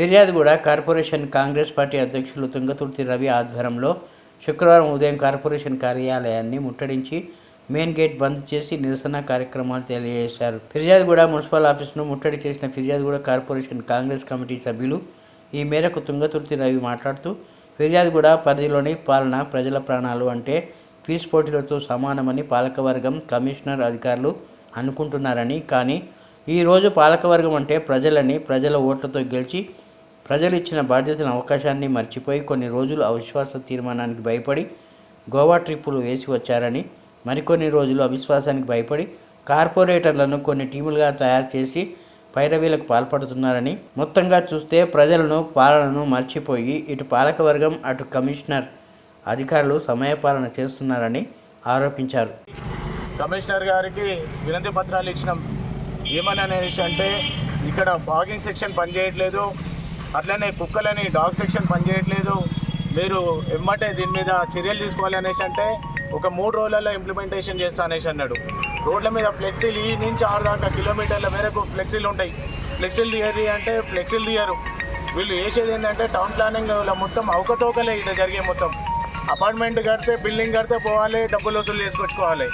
ఫిర్యాదుగూడ corporation Congress party అధ్యక్షులు తుంగతుర్తి రవి ఆధ్వర్యంలో శుక్రవారం ఉదయం కార్పొరేషన్ కార్యాలయాన్ని ముట్టడించి మెయిన్ గేట్ బంద్ చేసి నిరసన కార్యక్రమాలు తెలియజేశారు. ఫిర్యాదుగూడ మున్సిపల్ ఆఫీసును ముట్టడి చేసిన ఫిర్యాదుగూడ కార్పొరేషన్ కాంగ్రెస్ కమిటీ సభ్యులు ఈ మేరకు తుంగతుర్తి రవి మాట్లాడుతూ ఫిర్యాదుగూడ పరిధిలోని పాలన ప్రజల ప్రాణాలు అంటే ఫీజు పోటీలతో సమానమని పాలకవర్గం కమిషనర్ అధికారులు అనుకుంటున్నారని కానీ ఈరోజు పాలకవర్గం అంటే ప్రజలని ప్రజల ఓట్లతో గెలిచి ప్రజలు ఇచ్చిన బాధ్యతను అవకాశాన్ని మర్చిపోయి కొన్ని రోజులు అవిశ్వాస తీర్మానానికి భయపడి గోవా ట్రిప్పులు వేసి వచ్చారని మరికొన్ని రోజులు అవిశ్వాసానికి భయపడి కార్పొరేటర్లను కొన్ని టీములుగా తయారు చేసి పైరవీలకు పాల్పడుతున్నారని మొత్తంగా చూస్తే ప్రజలను పాలనను మర్చిపోయి ఇటు పాలకవర్గం అటు కమిషనర్ అధికారులు సమయపాలన చేస్తున్నారని ఆరోపించారు. కమిషనర్ గారికి వినతి పత్రాలు ఇచ్చినాం. ఏమని అనేసి అంటే ఇక్కడ బాగింగ్ సెక్షన్ పనిచేయట్లేదు. అట్లనే కుక్కలని డాగ్ సెక్షన్ పనిచేయట్లేదు. మీరు ఎమ్మటే దీని మీద చర్యలు తీసుకోవాలి అనేసి అంటే ఒక మూడు రోజులలో ఇంప్లిమెంటేషన్ చేస్తా అనేసి అన్నాడు. రోడ్ల మీద ఫ్లెక్సీలు ఈ నుంచి ఆరు దాకా కిలోమీటర్ల మేరకు ఫ్లెక్సీలు ఉంటాయి. ఫ్లెక్సీలు తీయరు అంటే ఫ్లెక్సీలు తీయరు. వీళ్ళు వేసేది ఏంటంటే టౌన్ ప్లానింగ్ మొత్తం అవకతవకలే ఇక్కడ జరిగే మొత్తం. అపార్ట్మెంట్ కడితే బిల్డింగ్ కడితే పోవాలి డబ్బులు వసూలు చేసుకొచ్చుకోవాలి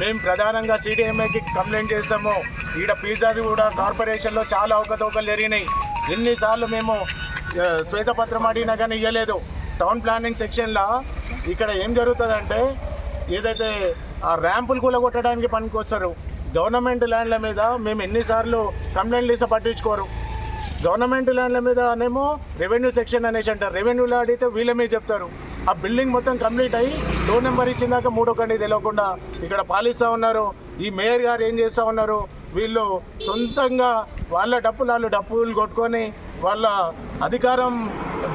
మేము ప్రధానంగా సిడిఎంఏకి కంప్లైంట్ చేస్తాము. ఈడ పిజ్జాది కూడా కార్పొరేషన్లో చాలా అవకతవకలు జరిగినాయి. ఎన్నిసార్లు మేము శ్వేతపత్రం అడిగినా కానీ ఇవ్వలేదు టౌన్ ప్లానింగ్ సెక్షన్లో ఇక్కడ ఏం జరుగుతుందంటే ఏదైతే ఆ ర్యాంపులు కూడా కొట్టడానికి పనికొస్తారు గవర్నమెంట్ ల్యాండ్ల మీద మేము ఎన్నిసార్లు కంప్లైంట్లు ఇస్తే పట్టించుకోరు. గవర్నమెంట్ ల్యాండ్ల మీదనేమో రెవెన్యూ సెక్షన్ అనేసి అంటారు. రెవెన్యూలో అడిగితే వీళ్ళ మీద చెప్తారు. ఆ బిల్డింగ్ మొత్తం కంప్లీట్ అయ్యి డోర్ నెంబర్ ఇచ్చిందాక మూడో కండి తెలియకుండా ఇక్కడ పాలిస్తూ ఉన్నారు. ఈ మేయర్ గారు ఏం చేస్తూ ఉన్నారు? వీళ్ళు సొంతంగా వాళ్ళ డప్పులు వాళ్ళు డప్పులు కొట్టుకొని వాళ్ళ అధికారం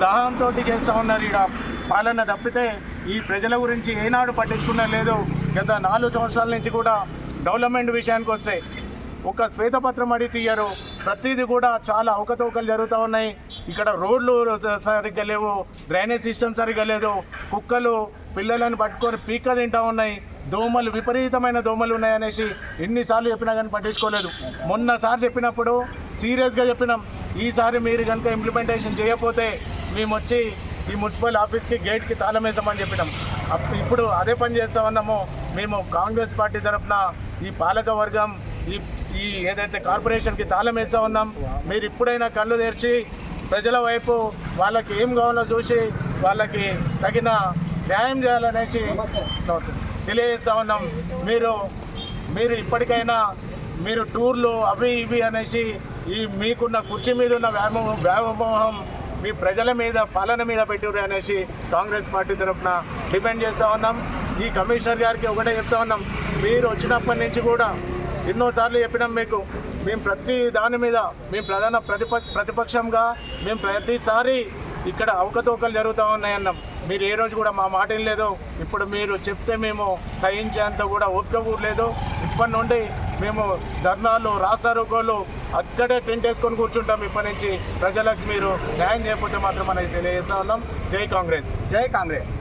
దాహంతో చేస్తూ ఉన్నారు ఇక్కడ పాలన తప్పితే ఈ ప్రజల గురించి ఏనాడు పట్టించుకున్నా లేదు. గత నాలుగు సంవత్సరాల నుంచి కూడా డెవలప్మెంట్ విషయానికి వస్తే ఒక శ్వేతపత్రం అడిగి తీయరు. ప్రతిదీ కూడా చాలా అవకతవకలు జరుగుతూ ఉన్నాయి. ఇక్కడ రోడ్లు సరిగ్గా లేవు డ్రైనేజ్ సిస్టమ్ సరిగ్గా లేదు కుక్కలు పిల్లలను పట్టుకొని పీక తింటూ ఉన్నాయి. దోమలు విపరీతమైన దోమలు ఉన్నాయనేసి ఎన్నిసార్లు చెప్పినా కానీ పట్టించుకోలేదు. మొన్నసారి చెప్పినప్పుడు సీరియస్గా చెప్పినాం. ఈసారి మీరు కనుక ఇంప్లిమెంటేషన్ చేయకపోతే మేము వచ్చి ఈ మున్సిపల్ ఆఫీస్కి గేట్కి తాళం వేసామని చెప్పినాం. అప్- ఇప్పుడు అదే పని చేస్తా ఉన్నాము. మేము కాంగ్రెస్ పార్టీ తరఫున ఈ పాలక వర్గం ఈ ఈ ఏదైతే కార్పొరేషన్కి తాళం ఉన్నాం మీరు ఇప్పుడైనా కళ్ళు తెరిచి ప్రజల వైపు వాళ్ళకి ఏం కావాలో చూసి వాళ్ళకి తగిన న్యాయం చేయాలనేసి తెలియజేస్తా ఉన్నాం. మీరు మీరు ఇప్పటికైనా మీరు టూర్లు అవి ఇవి అనేసి ఈ మీకున్న కుర్చీ మీద ఉన్న వ్యామోహం వ్యామోహం మీ ప్రజల మీద పాలన మీద పెట్టుర్రు అనేసి కాంగ్రెస్ పార్టీ తరఫున డిపెండ్ చేస్తూ ఉన్నాం. ఈ కమిషనర్ గారికి ఒకటే చెప్తా ఉన్నాం. మీరు వచ్చినప్పటి నుంచి కూడా ఎన్నోసార్లు చెప్పినాం మీకు. మేము ప్రతి దాని మీద మేము ప్రధాన ప్రతిప ప్రతిపక్షంగా మేము ప్రతిసారి ఇక్కడ అవకతవకలు జరుగుతూ ఉన్నాయన్నాం మీరు ఏ రోజు కూడా మా మాట లేదు ఇప్పుడు మీరు చెప్తే మేము సహించేంత కూడా ఓపిక కూడా లేదు. ఇప్పటి నుండి మేము ధర్నాలు రాసారోకోలు అక్కడే టెంట్ వేసుకొని కూర్చుంటాం. ఇప్పటి నుంచి ప్రజలకు మీరు న్యాయం చేయకపోతే మాత్రం అనేది తెలియజేస్తా ఉన్నాం. జై కాంగ్రెస్. జై కాంగ్రెస్.